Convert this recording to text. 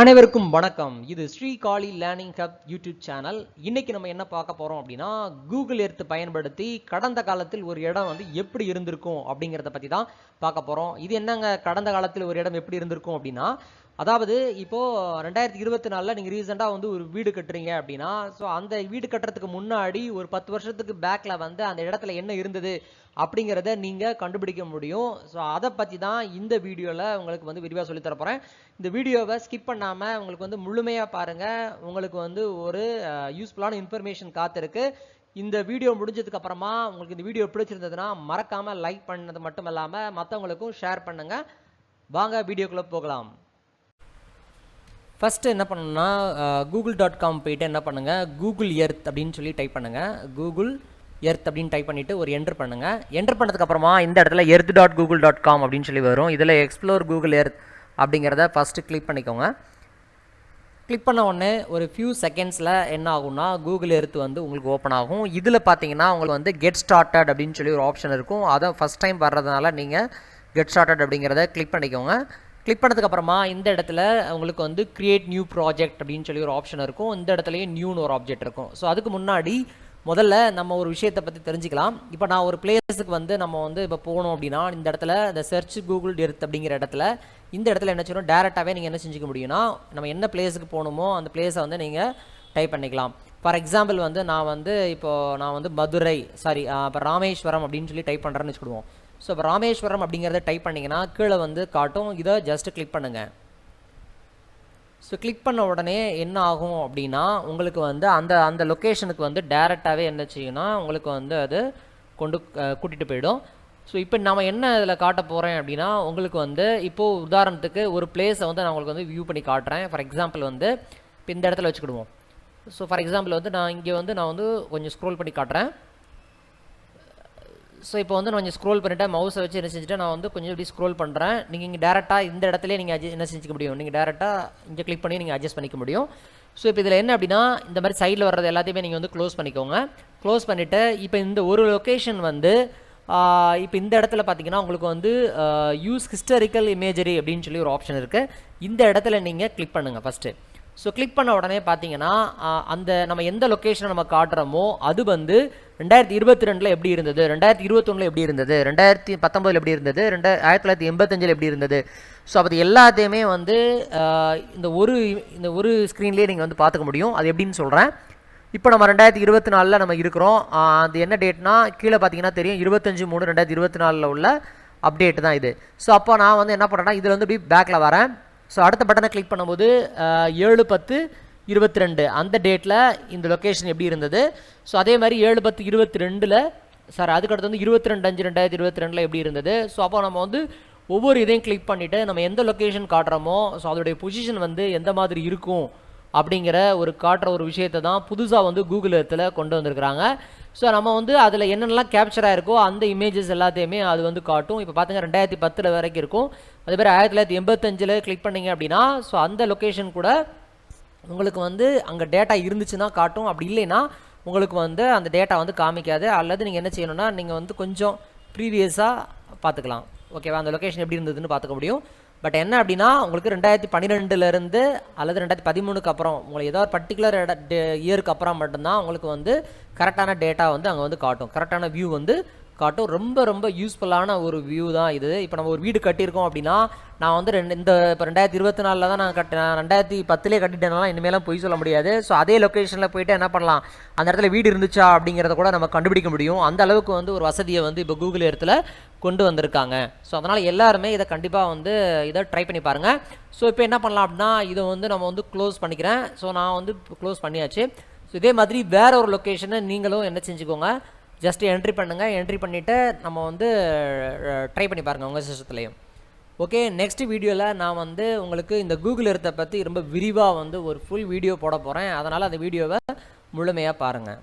அனைவருக்கும் வணக்கம். இது Srikali learning hub YouTube channel. இன்னைக்கு நம்ம என்ன பார்க்க போறோம் அப்படின்னா கூகுள் எர்த் பயன்படுத்தி கடந்த காலத்தில் ஒரு இடம் வந்து எப்படி இருந்திருக்கும் அப்படிங்கிறத பத்தி தான் பார்க்க போறோம். இது என்னங்க? கடந்த காலத்தில் ஒரு இடம் எப்படி இருந்திருக்கும் அப்படின்னா அதாவது இப்போ ரெண்டாயிரத்தி இருபத்தி நாலில் நீங்கள் ரீசெண்டாக வந்து ஒரு வீடு கட்டுறீங்க அப்படின்னா ஸோ அந்த வீடு கட்டுறதுக்கு முன்னாடி ஒரு பத்து வருஷத்துக்கு பேக்கில் வந்து அந்த இடத்துல என்ன இருந்தது அப்படிங்கிறத நீங்கள் கண்டுபிடிக்க முடியும். ஸோ அதை பற்றி தான் இந்த வீடியோவில் உங்களுக்கு வந்து விரிவாக சொல்லித் போகிறேன் இந்த வீடியோவை ஸ்கிப் பண்ணாமல் உங்களுக்கு வந்து முழுமையாக பாருங்கள் உங்களுக்கு வந்து ஒரு யூஸ்ஃபுல்லான இன்ஃபர்மேஷன் காத்திருக்கு. இந்த வீடியோ முடிஞ்சதுக்கு அப்புறமா உங்களுக்கு இந்த வீடியோ பிடிச்சிருந்ததுன்னா மறக்காமல் லைக் பண்ணது மட்டும் இல்லாமல் மற்றவங்களுக்கும் ஷேர் பண்ணுங்கள் வாங்க வீடியோக்குள்ளே போகலாம். ஃபஸ்ட்டு என்ன பண்ணணும்னா கூகுள் டாட் காம் போயிட்டு என்ன பண்ணுங்கள் கூகுள் எர்த் அப்படின்னு சொல்லி டைப் பண்ணுங்கள் கூகுள் எர்த் அப்படின்னு டைப் பண்ணிவிட்டு ஒரு என்டர் பண்ணுங்கள் என்டர் பண்ணதுக்கப்புறமா இந்த இடத்துல earth dot Google dot com அப்படின்னு சொல்லி வரும். இதில் எக்ஸ்ப்ளோர் கூகுள் எர்த் அப்படிங்கிறத ஃபஸ்ட்டு கிளிக் பண்ணிக்கோங்க. கிளிக் பண்ண உடனே ஒரு ஃபியூ செகண்ட்ஸில் என்ன ஆகும்னா கூகுள் எர்த் வந்து உங்களுக்கு ஓப்பன் ஆகும். இதில் பார்த்தீங்கன்னா உங்களுக்கு வந்து கெட் ஸ்டார்டட் அப்படின்னு சொல்லி ஒரு ஆப்ஷன் இருக்கும். அதை ஃபஸ்ட் டைம் வர்றதுனால நீங்கள் கெட் ஸ்டார்டட் அப்படிங்கிறத கிளிக் பண்ணிக்கோங்க. கிளிக் பண்ணதுக்கப்புறமா இந்த இடத்துல உங்களுக்கு வந்து க்ரியேட் நியூ ப்ராஜெக்ட் அப்படின்னு சொல்லி ஒரு ஆப்ஷன் இருக்கும். இந்த இடத்துலையும் நியூன்னு ஒரு ஆப்ஜெக்ட் இருக்கும். ஸோ அதுக்கு முன்னாடி முதல்ல நம்ம ஒரு விஷயத்தை பற்றி தெரிஞ்சுக்கலாம். இப்போ நான் ஒரு பிளேஸுக்கு வந்து நம்ம வந்து இப்போ போகணும் அப்படின்னா இந்த இடத்துல இந்த சர்ச் கூகுள் டெர்த் அப்படிங்கிற இடத்துல இந்த இடத்துல என்ன செய்யணும் டேரெக்டாகவே நீங்கள் என்ன செஞ்சுக்க முடியும்னா நம்ம என்ன பிளேஸுக்கு போகணுமோ அந்த பிளேஸை வந்து நீங்கள் டைப் பண்ணிக்கலாம். ஃபார் எக்ஸாம்பிள் வந்து நான் வந்து இப்போது நான் வந்து மதுரை சாரி இப்போ ராமேஸ்வரம் அப்படின்னு சொல்லி டைப் பண்ணுறேன்னு வச்சுக்கிடுவோம். ஸோ இப்போ ராமேஸ்வரம் அப்படிங்கிறத டைப் பண்ணிங்கன்னா கீழே வந்து காட்டும். இதை ஜஸ்ட் கிளிக் பண்ணுங்கள் ஸோ கிளிக் பண்ண உடனே என்ன ஆகும் அப்படின்னா உங்களுக்கு வந்து அந்த அந்த லொக்கேஷனுக்கு வந்து டேரெக்டாகவே என்ன செய்யும்னா உங்களுக்கு வந்து அது கொண்டு கூட்டிகிட்டு போயிடும். ஸோ இப்போ நம்ம என்ன இதில் காட்ட போகிறேன் அப்படின்னா உங்களுக்கு வந்து இப்போது உதாரணத்துக்கு ஒரு பிளேஸை வந்து நான் உங்களுக்கு வந்து வியூ பண்ணி காட்டுறேன். ஃபார் எக்ஸாம்பிள் வந்து இப்போ இந்த இடத்துல வச்சுக்கிடுவோம். ஸோ ஃபார் எக்ஸாம்பிள் வந்து நான் இங்கே வந்து நான் வந்து கொஞ்சம் ஸ்க்ரோல் பண்ணி காட்டுறேன். ஸோ இப்போ வந்து நான் கொஞ்சம் ஸ்க்ரோல் பண்ணிவிட்டேன் மவுஸை வச்சு என்ன செஞ்சுட்டு நான் வந்து கொஞ்சம் இப்படி ஸ்க்ரோல் பண்ணுறேன் நீங்கள் இங்கே டேரெக்டாக இந்த இடத்துல நீங்கள் அட்ஜ என்ன செஞ்சுக்க முடியும்? நீங்கள் டேரெக்டாக இங்கே கிளிக் பண்ணி நீங்கள் அட்ஜஸ்ட் பண்ணிக்க முடியும். ஸோ இப்போ இதில் என்ன அப்படின்னா இந்த மாதிரி சைடில் வர்றது எல்லாத்தையுமே நீங்கள் வந்து க்ளோஸ் பண்ணிக்கோங்க. க்ளோஸ் பண்ணிவிட்டு இப்போ இந்த ஒரு லொக்கேஷன் வந்து இப்போ இந்த இடத்துல பார்த்தீங்கன்னா உங்களுக்கு வந்து யூஸ் ஹிஸ்டரிக்கல் இமேஜரி அப்படின்னு சொல்லி ஒரு ஆப்ஷன் இருக்குது இந்த இடத்துல நீங்கள் கிளிக் பண்ணுங்கள் ஃபஸ்ட்டு ஸோ கிளிக் பண்ண உடனே பார்த்தீங்கன்னா அந்த நம்ம எந்த லொக்கேஷனை நம்ம காட்டுறோமோ அது வந்து ரெண்டாயிரத்தி இருபத்தி ரெண்டில் எப்படி இருந்தது? ரெண்டாயிரத்தி இருபத்தொன்னில் எப்படி இருந்தது? ரெண்டாயிரத்தி பத்தொம்பதில் எப்படி இருந்தது? ரெண்டா ஆயிரத்தி தொள்ளாயிரத்தி எண்பத்தஞ்சில் எப்படி இருந்தது? ஸோ அது எல்லாத்தையுமே வந்து இந்த ஒரு இந்த ஒரு ஸ்க்ரீன்லேயே நீங்கள் வந்து பார்த்துக்க முடியும். அது எப்படின்னு சொல்கிறேன் இப்போ நம்ம ரெண்டாயிரத்தி இருபத்தி நாலில் நம்ம இருக்கிறோம். அது என்ன டேட்னா கீழே பார்த்தீங்கன்னா தெரியும். இருபத்தஞ்சு மூணு ரெண்டாயிரத்தி இருபத்தி நாலில் உள்ள அப்டேட் தான் இது. ஸோ அப்போ நான் வந்து என்ன பண்ணுறேன்னா இதில் வந்து இப்படி பேக்கில் வரேன். ஸோ அடுத்த பட்டனை கிளிக் பண்ணும்போது ஏழு பத்து இருபத்தி ரெண்டு அந்த டேட்டில் இந்த லொக்கேஷன் எப்படி இருந்தது? ஸோ அதே மாதிரி ஏழு பத்து இருபத்தி ரெண்டில் சார் அதுக்கடுத்து வந்து இருபத்தி ரெண்டு அஞ்சு ரெண்டாயிரத்தி இருபத்தி ரெண்டில் எப்படி இருந்தது? ஸோ அப்போ நம்ம வந்து ஒவ்வொரு இதையும் கிளிக் பண்ணிவிட்டு நம்ம எந்த லொக்கேஷன் காட்டுறோமோ ஸோ அதோடைய பொசிஷன் வந்து எந்த மாதிரி இருக்கும் அப்படிங்கிற ஒரு காட்டுற ஒரு விஷயத்தை தான் புதுசாக வந்து கூகுள் எர்த்தில் கொண்டு வந்திருக்கிறாங்க. ஸோ நம்ம வந்து அதில் என்னென்னலாம் கேப்சர் ஆகிருக்கோ அந்த இமேஜஸ் எல்லாத்தையுமே அது வந்து காட்டும். இப்போ பார்த்தீங்க ரெண்டாயிரத்தி பத்தில் வரைக்கும் இருக்கும். அதே மாதிரி ஆயிரத்தி தொள்ளாயிரத்தி எண்பத்தஞ்சில் கிளிக் பண்ணிங்க அப்படின்னா ஸோ அந்த லொக்கேஷன் கூட உங்களுக்கு வந்து அங்கே டேட்டா இருந்துச்சுன்னா காட்டும். அப்படி இல்லைன்னா உங்களுக்கு வந்து அந்த டேட்டா வந்து காமிக்காது. அல்லது நீங்கள் என்ன செய்யணும்னா நீங்கள் வந்து கொஞ்சம் ப்ரீவியஸாக பார்த்துக்கலாம். ஓகேவா அந்த லொக்கேஷன் எப்படி இருந்ததுன்னு பார்த்துக்க முடியும். பட் என்ன அப்படின்னா உங்களுக்கு ரெண்டாயிரத்தி பன்னிரெண்டுலேருந்து அல்லது ரெண்டாயிரத்தி பதிமூணுக்கு அப்புறம் உங்களுக்கு ஏதோ ஒரு பர்டிகுலர் இட இயருக்கு அப்புறம் மட்டும்தான் உங்களுக்கு வந்து கரெக்டான டேட்டா வந்து அங்கே வந்து காட்டும். கரெக்டான வியூ வந்து காட்டும். ரொம்ப ரொம்ப யூஸ்ஃபுல்லான ஒரு வியூ தான் இது. இப்போ நம்ம ஒரு வீடு கட்டியிருக்கோம் அப்படின்னா நான் வந்து ரெண்டு இந்த இப்போ ரெண்டாயிரத்தி இருபத்தி நாலில் தான் நான் கட்டினேன் ரெண்டாயிரத்தி பத்துலேயே கட்டிட்டேனால இனிமேலாம் பொய் சொல்ல முடியாது. ஸோ அதே லொக்கேஷனில் போயிட்டு என்ன பண்ணலாம்? அந்த இடத்துல வீடு இருந்துச்சா அப்படிங்கிறத கூட நம்ம கண்டுபிடிக்க முடியும். அந்த அளவுக்கு வந்து ஒரு வசதியை வந்து இப்போ கூகுள் இடத்துல கொண்டு வந்திருக்காங்க. ஸோ அதனால் எல்லாருமே இதை கண்டிப்பாக வந்து இதை ட்ரை பண்ணி பாருங்கள் ஸோ இப்போ என்ன பண்ணலாம் அப்படின்னா இதை வந்து நம்ம வந்து க்ளோஸ் பண்ணிக்கிறேன். ஸோ நான் வந்து க்ளோஸ் பண்ணியாச்சு. ஸோ இதே மாதிரி வேற ஒரு லொக்கேஷனை நீங்களும் என்ன செஞ்சுக்கோங்க? ஜஸ்ட் என்ட்ரி பண்ணுங்கள் என்ட்ரி பண்ணிவிட்டு நம்ம வந்து ட்ரை பண்ணி பாருங்கள் உங்கள் சிஸ்டத்துலேயும் ஓகே நெக்ஸ்ட் வீடியோவில் நான் வந்து உங்களுக்கு இந்த கூகுள் எர்த்தை பற்றி ரொம்ப விரிவாக வந்து ஒரு ஃபுல் வீடியோ போட போகிறேன் அதனால் அந்த வீடியோவை முழுமையாக பாருங்கள்